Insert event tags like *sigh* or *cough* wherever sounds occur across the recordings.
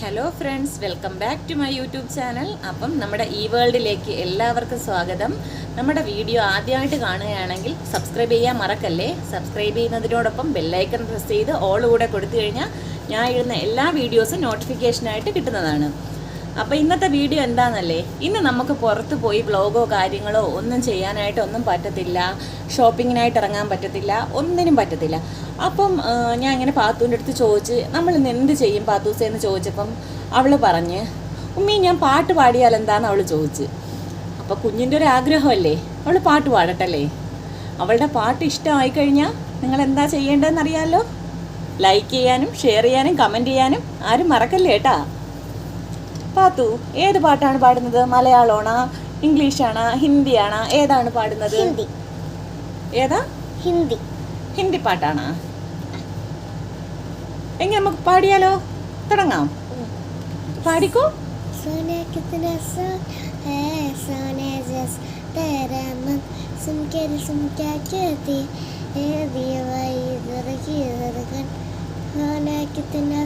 Hello friends welcome back to my YouTube channel അപ്പം നമ്മുടെ ഈ വേൾഡിലേക്ക് എല്ലാവർക്കും സ്വാഗതം. നമ്മുടെ വീഡിയോ ആദ്യമായിട്ട് കാണുകയാണെങ്കിൽ സബ്സ്ക്രൈബ് ചെയ്യാൻ മറക്കല്ലേ? സബ്സ്ക്രൈബ് ചെയ്യുന്നതിനോടൊപ്പം ബെല്ലൈക്കൺ പ്രസ് ചെയ്ത് ഓൾ കൂടെ കൊടുത്തു കഴിഞ്ഞാൽ ഞാൻ ഇടുന്ന എല്ലാ വീഡിയോസും നോട്ടിഫിക്കേഷനായിട്ട് കിട്ടുന്നതാണ്. അപ്പോൾ ഇന്നത്തെ വീഡിയോ എന്താണെന്നല്ലേ ഇന്ന് നമുക്ക് പുറത്ത് പോയി വ്ളോഗോ കാര്യങ്ങളോ ഒന്നും ചെയ്യാനായിട്ട് ഒന്നും പറ്റത്തില്ല. ഷോപ്പിങ്ങിനായിട്ട് ഇറങ്ങാൻ പറ്റത്തില്ല. ഒന്നിനും പറ്റത്തില്ല. അപ്പം ഞാൻ ഇങ്ങനെ പാത്തുവിന്റെ അടുത്ത് ചോദിച്ച് നമ്മൾ ഇന്ന് എന്ത് ചെയ്യും പാത്തൂസേ? എന്ന് ചോദിച്ചപ്പം അവൾ പറഞ്ഞ് ഉമ്മി ഞാൻ പാട്ട് പാടിയാൽ എന്താന്ന്? അവൾ ചോദിച്ച്. അപ്പോൾ കുഞ്ഞിന്റെ ഒരു ആഗ്രഹമല്ലേ? അവൾ പാട്ട് പാടട്ടല്ലേ? അവളുടെ പാട്ട് ഇഷ്ടമായി കഴിഞ്ഞാൽ നിങ്ങൾ എന്താ ചെയ്യേണ്ടതെന്ന് അറിയാമല്ലോ ലൈക്ക് ചെയ്യാനും ഷെയർ ചെയ്യാനും കമന്റ് ചെയ്യാനും ആരും മറക്കല്ലേ കേട്ടാ? പാത്തു ഏത് പാട്ടാണ് പാടുന്നത് മലയാളമാണോ ഇംഗ്ലീഷാണോ ഹിന്ദിയാണോ ഏതാണ് പാടുന്നത് ഹിന്ദി ഏതാ ഹിന്ദി ഹിന്ദി പാട്ടാണോ എങ്ങനെ നമുക്ക് പാടിയാലോ തുടങ്ങാം പാടിക്കോ सोने कितना सन है सोने जस तेरा मन सुन के सुन क्या कहती है दीवाई इधर की इधर कर सोने कितना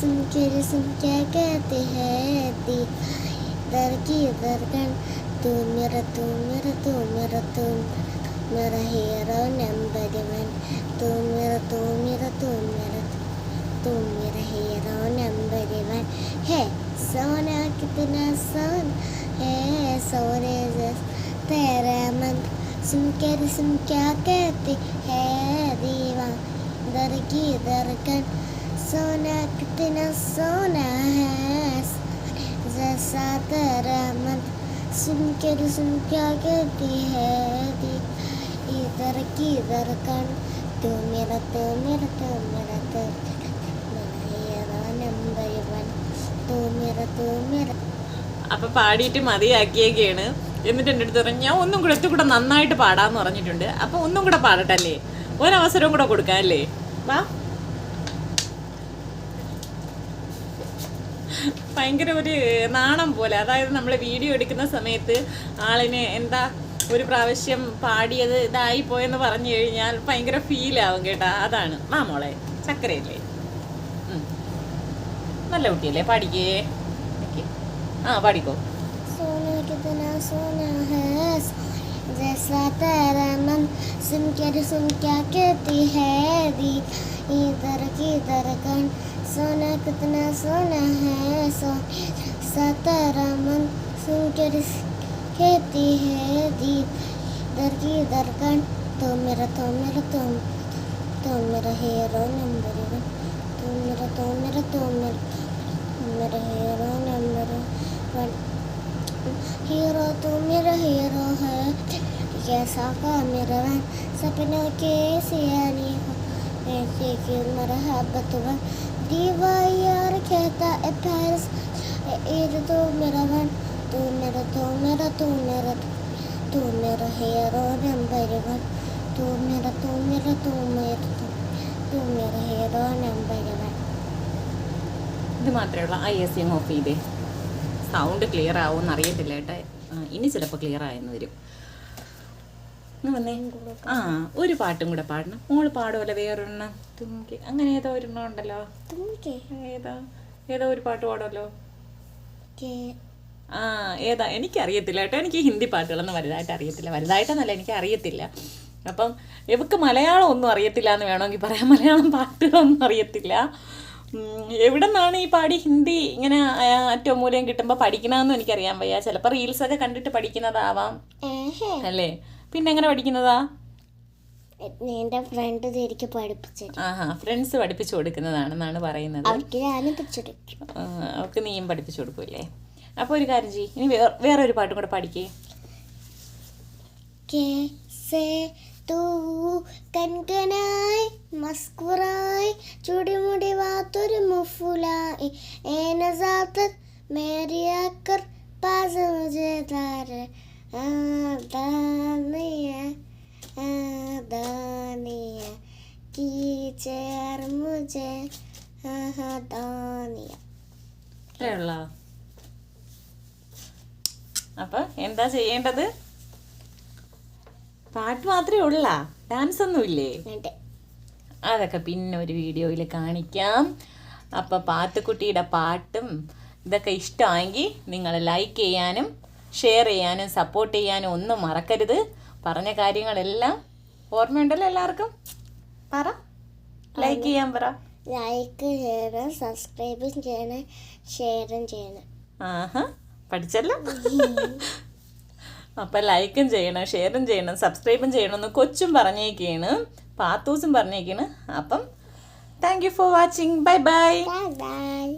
सुन के सुन क्या कहते है दी इधर की कर तू मेरा तू मेरा तू मेरा तू मेरा हीरो नंबर वन तू मेरा तू मेरा तू मेरा तू मेरा हीरो नंबर वन है, सोना कितना सन है सोने जस तेरा मन. सुन के सुन क्या कहते है दीवा दर की दरकन सोना कितना सोना है जैसा तेरा मन सुन के सुन क्या कहती है दी इधर की इधर कर तू मेरा तू मेरा तू मेरा तू मेरा नंबर वन तू मेरा तू मेरा അപ്പൊ പാടിയിട്ട് മതിയാക്കിയൊക്കെയാണ് എന്നിട്ട് എൻ്റെ അടുത്ത് പറഞ്ഞു ഞാൻ ഒന്നും കൂടെ ഇത്തിരി കൂടെ നന്നായിട്ട് പാടാന്ന് പറഞ്ഞിട്ടുണ്ട് അപ്പൊ ഒന്നും കൂടെ പാടട്ടല്ലേ ഒരവസരവും കൂടെ കൊടുക്കാം അല്ലേ വാ ഭയങ്കര ഒരു നാണം പോലെ അതായത് നമ്മൾ വീഡിയോ എടുക്കുന്ന സമയത്ത് ആളിന് എന്താ ഒരു പ്രാവശ്യം പാടിയത് ഇതായി പോയെന്ന് പറഞ്ഞു കഴിഞ്ഞാൽ ഭയങ്കര ഫീലാവും കേട്ടാ അതാണ് വാ മോളെ ചക്കരയല്ലേ ഉം. നല്ല കുട്ടിയല്ലേ പാടിക്കേ നിക്ക്. ആ പാടിക്കോ सोना कितना सोना है जैसा तेरा मन सुन के सुन क्या कहती है दी इधर की इधर कन सोना कितना सोना है? सो जैसा तेरा मन सुन के कहती है दी इधर की इधर कन तो मेरा तो मेरा तुम तो मेरा हीरो नंबर वन, तू मेरा तो मेरा तो मेरा मेरा हीरो नंबर वन, हीरो, तू मेरा हीरो है, कैसा का मेरा वन सपनों के सियानी हो, ऐसे की मरहबत वन Divaya hareketa i Paris Eri tu mera van Tu mera tu mera tu mera Tu mera hero number one Tu mera tu mera tu mera Tu mera hero number one ഇത് മാത്രമേ ഉള്ളൂ ഐ എസ് എം ഓഫ് ചെയ്തേ sound clear ആവുമെന്ന് അറിയത്തില്ല കേട്ടോ ഇനി ചിലപ്പോൾ clear ആയെന്ന് വരും വന്നേ ആ ഒരു പാട്ടും കൂടെ പാടണം. മോൾ പാടുമല്ലോ വേറൊരെണ്ണം. തുമ്മിക്കെ അങ്ങനെ ഏതോ ഒരെണ്ണം ഉണ്ടല്ലോ. ഏതാ? ഏതോ ഒരു പാട്ട് പാടുമല്ലോ ആ ഏതാ? എനിക്കറിയത്തില്ല കേട്ടോ. എനിക്ക് ഹിന്ദി പാട്ടുകളൊന്നും വലുതായിട്ട് അറിയത്തില്ല. വലുതായിട്ടെന്നല്ല എനിക്ക് അറിയത്തില്ല അപ്പം ഇവക്ക് മലയാളം ഒന്നും അറിയത്തില്ല എന്ന് വേണമെങ്കിൽ പറയാം. മലയാളം പാട്ടുകളൊന്നും അറിയത്തില്ല. എവിടെ നിന്നാണ് ഈ പാടി ഹിന്ദി ഇങ്ങനെ ഏറ്റവും മൂലം കിട്ടുമ്പോൾ പഠിക്കണമെന്നും എനിക്കറിയാൻ വയ്യ. ചിലപ്പോൾ റീൽസൊക്കെ കണ്ടിട്ട് പഠിക്കുന്നതാവാം. അല്ലേ? പിന്നെ എങ്ങനെ പഠിക്കുന്നതാ? എന്റെ ഫ്രണ്ട് എനിക്ക് പഠിപ്പിച്ചത്. ആഹാ ഫ്രണ്ട്സ് പഠിപ്പിച്ചു കൊടുക്കുന്നതാണെന്നാണ് പറയുന്നത്. അവർക്ക് ഞാനും പഠിച്ചു അവർക്ക് നീയും പഠിപ്പിച്ചു കൊടുക്കൂല്ലേ അപ്പോൾ ഒരു കാര്യം ചെയ്യ്. ഇനി വേറെ ഒരു പാട്ടും കൂടെ പാടിക്കേ. തൂ കൻകനായി മസ്കുറായി ചുടിമുടി വാത്തൊരു മുഫുലായി ഏനസാത്തത് മേരിയാക്കർ പാസ മുജേതാരൻ मेरी आकर पास मुझे तार दानिया दानिया की चेयर मुझे दानिया ഉള്ള അപ്പൊ എന്താ ചെയ്യേണ്ടത് പാട്ട് മാത്രമേ ഉള്ള ഡാൻസ് ഒന്നും ഇല്ലേ എന്നിട്ട് അതൊക്കെ പിന്നെ ഒരു വീഡിയോയിൽ കാണിക്കാം അപ്പോൾ പാത്തുക്കുട്ടിയുടെ പാട്ടും ഇതൊക്കെ ഇഷ്ടമായെങ്കിൽ നിങ്ങൾ ലൈക്ക് ചെയ്യാനും ഷെയർ ചെയ്യാനും സപ്പോർട്ട് ചെയ്യാനും ഒന്നും മറക്കരുത്. പറഞ്ഞ കാര്യങ്ങളെല്ലാം ഓർമ്മയുണ്ടല്ലോ എല്ലാവർക്കും? പറ. ലൈക്ക് ചെയ്യാൻ പറ. ലൈക്ക് ചെയ്യണം സബ്സ്ക്രൈബും ചെയ്യണം ഷെയറും ചെയ്യണം ആഹാ പഠിച്ചല്ലോ? *laughs* അപ്പം ലൈക്കും ചെയ്യണം ഷെയറും ചെയ്യണം സബ്സ്ക്രൈബും ചെയ്യണം എന്ന് കൊച്ചും പറഞ്ഞേക്കാണ്. പാത്തൂസും പറഞ്ഞേക്കാണ്. അപ്പം thank you for watching bye bye bye